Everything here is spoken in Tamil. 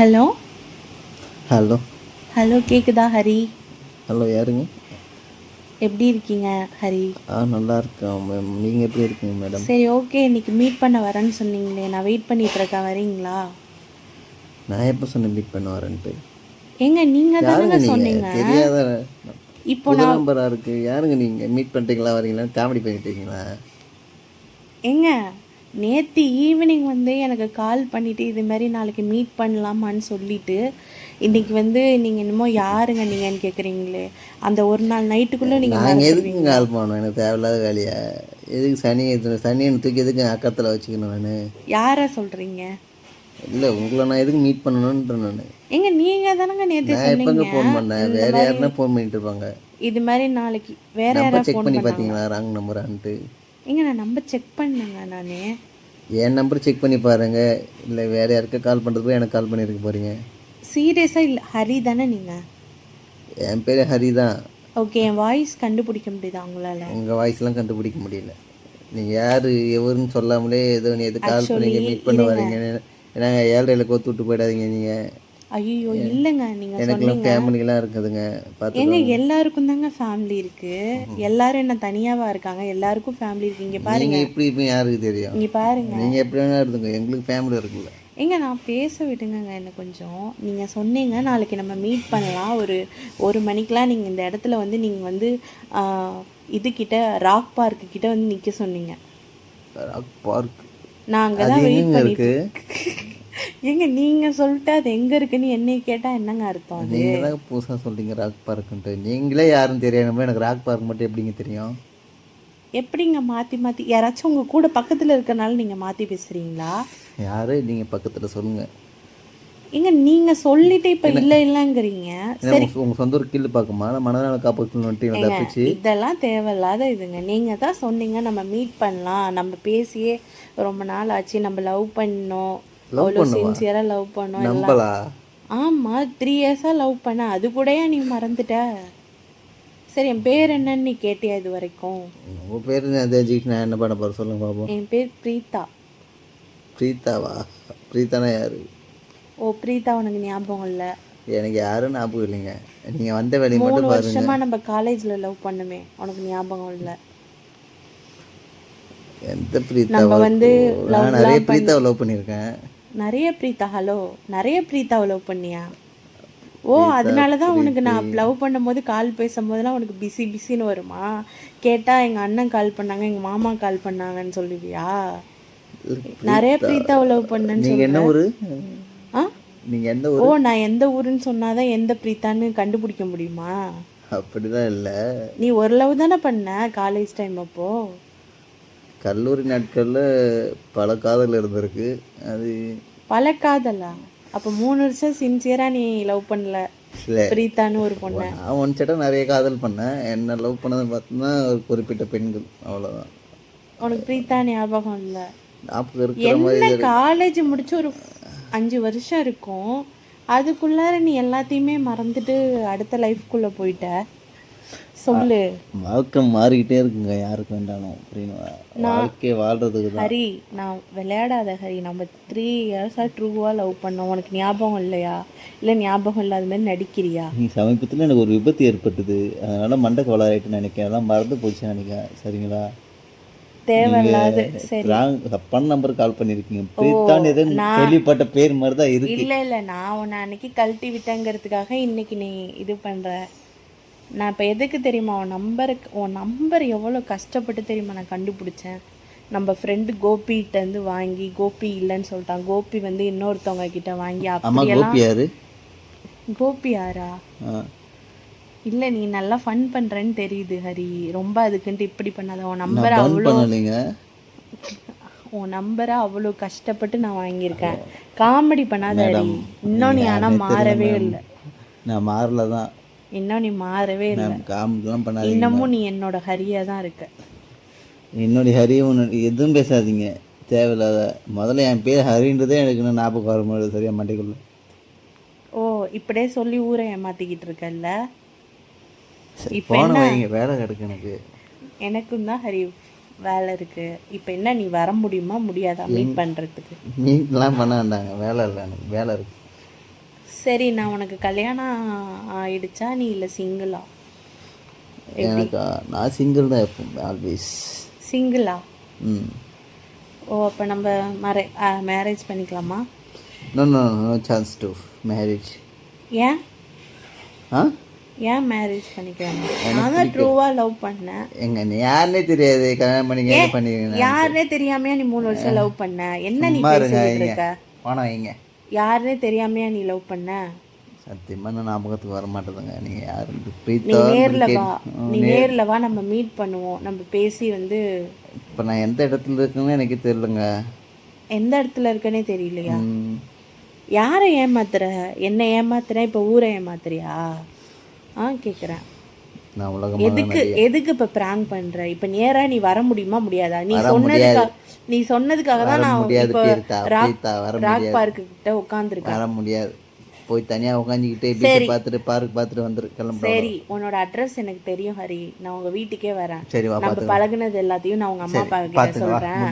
ஹலோ? ஹலோ. ஹலோ கேக்குதா ஹரி? ஹலோ யாருங்க? எப்படி இருக்கீங்க ஹரி? ஆ நல்லா இருக்கேன் மேம். நீங்கள் எப்படி இருக்கீங்க மேடம்? சரி ஓகே. இன்னைக்கு மீட் பண்ண வரேன்னு சொன்னீங்களே. நான் வெயிட் பண்ணிட்டு இருக்கேன். வரீங்களா? நான் எப்போ சொன்னேன் மீட் பண்ண வரேன்ட்டு? ஏங்க நீங்க யாருங்க தானங்க நீங்கள் சொன்னீங்க? தெரியாத இப்போ புது நம்பராக இருக்குது யாருங்க நீங்கள் மீட் பண்ணிட்டீங்களா? வரீங்களா? காமெடி பண்ணிட்டு இருக்கீங்களா ஏங்க நேற்று ஈவினிங் வந்து எனக்கு கால் பண்ணிட்டு இது மாதிரி நாளைக்கு மீட் பண்ணலாமான்னு சொல்லிட்டு இன்னைக்கு வந்து நீங்கள் என்னமோ யாருங்க நீங்கன்னு கேட்குறீங்களே அந்த ஒரு நாள் நைட்டுக்குள்ளே நீங்கள் நாங்கள் எதுக்குங்க கால் பண்ணோம் எனக்கு தேவையில்லாத வேலையா? எதுக்கு சனி சனியை தூக்கி எதுக்கு அக்கத்தில் வச்சுக்கணும் நான்? யாரை சொல்கிறீங்க இல்லை உங்களை நான் எதுக்கு மீட் பண்ணணுன்ற நான். ஏங்க நீங்கள் தானங்க நேற்று சொன்னீங்க? ஃபோன் பண்ணேன்? வேறு யாருன்னா ஃபோன் பண்ணிட்டு இருப்பாங்க. இது மாதிரி நாளைக்கு வேற யாராவது செக் பண்ணி பார்த்தீங்களா? ராங் நம்பரான்ட்டு ஏங்க நான் நம்பர் செக் பண்ணேங்க நான். என் நம்பர் செக் பண்ணி பாருங்க. இல்லை வேற யாருக்கா கால் பண்ணுறதுக்கு எனக்கு கால் பண்ணியிருக்க போறீங்க. சீரியஸாக இல்லை ஹரி தானே நீங்கள் என் பேர் ஹரி தான். ஓகே என் வாய்ஸ் கண்டுபிடிக்க முடியுதா உங்களால்? உங்கள் வாய்ஸ்லாம் கண்டுபிடிக்க முடியல. நீங்கள் யார் எவருன்னு சொல்லாமலே ஏதோ நீ எது கால் பண்ணீங்க மீட் பண்ண வரீங்க ஏன்னாங்க ஏழ்றையில் கோத்து விட்டு போயிடாதீங்க நீங்கள் ஐயோ இல்லைங்க நீங்கள் எனக்குலாம் ஃபேமிலிலாம் இருக்குதுங்க. ஏங்க எல்லாருக்கும் தாங்க ஃபேமிலி இருக்கு. எல்லாரும் என்ன தனியாவா இருக்காங்க? எல்லாருக்கும் ஃபேமிலி இருக்கு. இங்க பாருங்க. எப்படி இருப்பீங்க யாருக்கு தெரியும்? இங்க பாருங்க. நீங்கள் எப்படி வேணா இருந்துங்க எங்களுக்கு ஃபேமிலி இருக்குல்ல. ஏங்க நான் பேச விடுங்கங்க என்ன கொஞ்சம். நீங்க சொன்னீங்க நாளைக்கு நம்ம மீட் பண்ணலாம். ஒரு ஒரு மணிக்கெலாம் நீங்க இந்த இடத்துல வந்து நீங்க வந்து ஆஹ், இது கிட்ட ராக் பார்க்கு கிட்ட வந்து நிக்க சொன்னீங்க. பார்க் நான் அது அங்கதான் வெயிட் பண்ணிட்டு ஏங்க நீங்க சொல்லிட்டு அது எங்க இருக்குன்னு என்னை கேட்டா என்னங்க அர்த்தம் அது? நீங்கள் தான் புதுசாக சொல்றீங்க ராக் பார்க்குன்ட்டு நீங்களே யாரும் தெரியாம எனக்கு ராக் பார்க் மட்டும் எப்படிங்க தெரியும்? எப்படிங்க மாத்தி மாத்தி? யாராச்சும் உங்க கூட பக்கத்துல இருக்கனால நீங்க மாத்தி பேசுறீங்களா? யாரு? நீங்கள் பக்கத்தில் சொல்லுங்கள் ஏங்க நீங்க சொல்லிட்டு இப்ப இல்ல இல்லங்கிறீங்க. ஏன்னா உங்க- உங்க சொந்த ஒரு கில்லு பார்க்குமா? நான் மனநல காப்பாற்றணும் வந்துட்டு இவன் தப்பிச்சு? இதெல்லாம் தேவையில்லாத இதுங்க. நீங்க தான் சொன்னீங்க நம்ம மீட் பண்ணலாம். நம்ம பேசியே ரொம்ப நாள் ஆச்சு. நம்ம லவ் பண்ணோம். அவ்வளோ சின்சியரா லவ் பண்ணோம் நம்பலா? ஆமா த்ரீ இயர்ஸா லவ் பண்ண அது கூடயா நீ மறந்துட்ட? சரி என் பேர் என்னன்னு நீ கேட்டியா இது வரைக்கும்? உங்க பேர் நான் தெரிஞ்சுக்கிட்டு நான் என்ன பண்ண போறேன் சொல்லுங்க பாப்போம். என் பேர் பிரீதா பிரீத்தாவா? பிரீத்தானா யாரு? ஓ பிரீதா உனக்கு ஞாபகம் இல்ல? எனக்கு யாரும் ஞாபகம் இல்லைங்க. நீங்க வந்த வேலையை மட்டும் பாருங்க. வருஷமா நம்ம காலேஜ்ல லவ் பண்ணுமே உனக்கு ஞாபகம் இல்ல. எந்த பிரீத்தா நம்ம வந்து நான் நிறைய பிரீத்தாவை லவ் பண்ணியிருக்கேன். நிறைய பிரீதா ஹலோ நிறைய பிரீதாவை லவ் பண்ணியா? ஓ அதனால தான் உனக்கு நான் லவ் பண்ணும்போது கால் பேசும்போதெல்லாம் உனக்கு பிஸி பிஸின்னு வருமா? கேட்டா எங்க அண்ணன் கால் பண்ணாங்க எங்க மாமா கால் பண்ணாங்கன்னு சொல்லுவியா? நிறைய பிரீதாவை லவ் பண்ணேன்னு என்ன ஊரு? ஆ? நீங்க எந்த ஓ நான் எந்த ஊருன்னு சொன்னாதான் எந்த பிரீத்தான்னு கண்டுபிடிக்க முடியுமா? அப்படிதான் இல்ல. நீ ஒரு லவ் தானே பண்ண காலேஜ் டைம் அப்போ? கல்லூரி நாட்கள்ல பல காதல் இருந்திருக்கு. அது பல காதலா? அப்ப மூணு வருஷம் சின்சியரா நீ லவ் பண்ணல. பிரீத்தான்னு ஒரு பொண்ணு. நான் ஒன் நிறைய காதல் பண்ணேன் என்ன லவ் பார்த்தோம்னா ஒரு குறிப்பிட்ட பெண்கள். அவ்வளவுதான். உனக்கு பிரீத்தா ஞாபகம் இல்லை? ஞாபகம் இருக்கிற மாதிரி என்ன காலேஜ் முடிச்சு ஒரு அஞ்சு வருஷம் இருக்கும். அதுக்குள்ளார நீ எல்லாத்தையுமே மறந்துட்டு அடுத்த லைஃப்குள்ள போயிட்ட. சொல்லு. வாழ்க்கை மாறிக்கிட்டே இருக்குங்க. யாருக்கு வேண்டாலும் அப்படின்னு வாழ்க்கை வாழ்றதுக்கு ஹரி நான் விளையாடாத ஹரி. நம்ம த்ரீ இயர்ஸாக ட்ரூவாக லவ் பண்ணோம். உனக்கு ஞாபகம் இல்லையா? இல்லை ஞாபகம் இல்லாத மாதிரி நடிக்கிறியா? நீ சமீபத்தில் எனக்கு ஒரு விபத்து ஏற்பட்டது. அதனால மண்டை கோளாறாயிட்டு நினைக்கிறேன். அதெல்லாம் மறந்து போச்சு நினைக்கிறேன். சரிங்களா? தேவையில்லாத தப்பான நம்பர் கால் பண்ணியிருக்கீங்க பிரீத்தான் ஏதோ கேள்விப்பட்ட பேர் மாதிரி தான் இருக்கு. இல்லை இல்லை. நான் உன்னை அன்னைக்கு கழட்டி விட்டேங்கிறதுக்காக இன்னைக்கு நீ இது பண்ணுற நான் இப்போ எதுக்கு தெரியுமா உன் நம்பருக்கு உன் நம்பர் எவ்வளோ கஷ்டப்பட்டு தெரியுமா நான் கண்டுபிடிச்சேன். நம்ம ஃப்ரெண்டு கோபிகிட்டேருந்து வாங்கி கோபி இல்லைன்னு சொல்லிட்டான். கோபி வந்து இன்னொருத்தவங்க கிட்ட வாங்கி அப்படியெல்லாம் கோபி யாரு. இல்லை நீ நல்லா ஃபன் பண்ணுறேன்னு தெரியுது ஹரி. ரொம்ப அதுக்குன்ட்டு இப்படி பண்ணாத. உன் நம்பரை அவ்வளோ உன் நம்பரை அவ்வளோ கஷ்டப்பட்டு நான் வாங்கியிருக்கேன். காமெடி பண்ணாத ஹரி. இன்னும் நீ ஆனால் மாறவே இல்லை. நான் மாறல தான் இன்னும் நீ மாறவே இல்லை. காமெடிலாம் பண்ணாதீங்க இன்னமும் நீ என்னோட ஹரியா தான் இருக்க. என்னுடைய ஹரியும் உன்னுடைய- எதுவும் பேசாதீங்க. தேவையில்லாத முதல்ல என் பேர் ஹரின்றதே எனக்கு இன்னும் ஞாபகம் வர முடியாது சரியா? மண்டைக்குள்ள. ஓ இப்படியே சொல்லி ஊரை ஏமாத்திக்கிட்டு இருக்கல்ல? போன வைங்க வேலை கிடக்கு எனக்கு. எனக்கும் தான் ஹரி வேலை இருக்கு. இப்போ என்ன நீ வர முடியுமா? முடியாதா? மீட் பண்றதுக்கு. மீட்லாம் பண்ண வேண்டாங்க. வேலை இல்லை எனக்கு. வேலை இருக்கு. சரி நான் உனக்கு கல்யாணம் ஆயிடுச்சா? நீ இல்லை சிங்கிளா எனக்கு? நான் சிங்கிள் தான் எப்பவும் ஆல்வேஸ் சிங்கிளா ம். ஓ அப்போ நம்ம மரே மேரேஜ் பண்ணிக்கலாமா? No no no chance to marriage ஏன்? ஆ? ஏன் மேரேஜ் பண்ணிக்கலாமா நான் தான் ட்ரூவாக லவ் பண்ணேன். எங்க நீ யாருன்னே தெரியாது. கல்யாணம் பண்ணிக்க என்ன பண்ணிக்கிறேன் யாருனே தெரியாமையா நீ மூணு வருஷம் லவ் பண்ண? என்ன நீ பேசிட்டு இருக்க? போன வைங்க. யாருனே தெரியாமையா நீ லவ் பண்ண? சத்தியமாக ஞாபகத்துக்கு வர மாட்டேதுங்க. நீங்கள் யாரு? நீ நேர்ல வா. நீ நேர்ல வா நம்ம மீட் பண்ணுவோம். நம்ம பேசி வந்து இப்போ நான் எந்த இடத்துல இருக்குன்னு எனக்கு தெரியலங்க. எந்த இடத்துல இருக்கனே தெரியலையா? யாரை ஏமாத்துற? என்ன ஏமாத்துற? இப்ப ஊரை ஏமாத்துறியா? ஆ கேக்குறேன். நான் உலகமாக எதுக்கு எதுக்கு இப்ப பிராங்க் பண்ற? இப்ப நேரா நீ வர முடியுமா? முடியாதா? நீ சொன்னதுக்காக நீ சொன்னதுக்காக தான் நான் இப்ப ராக் ராக் முடியாது. பார்க்கு கிட்ட உட்காந்துருக்கேன் வர முடியாது. போய் தனியாக உட்காந்துக்கிட்டு பீச்சை பார்த்துட்டு பார்க் பார்த்துட்டு வந்துரு கிளம்புறோம். சரி உன்னோட அட்ரஸ் எனக்கு தெரியும் ஹரி. நான் உங்க வீட்டுக்கே வரேன். சரி நம்ம பழகுனது எல்லாத்தையும் நான் உங்க அம்மா அப்பா கிட்ட சொல்றேன்.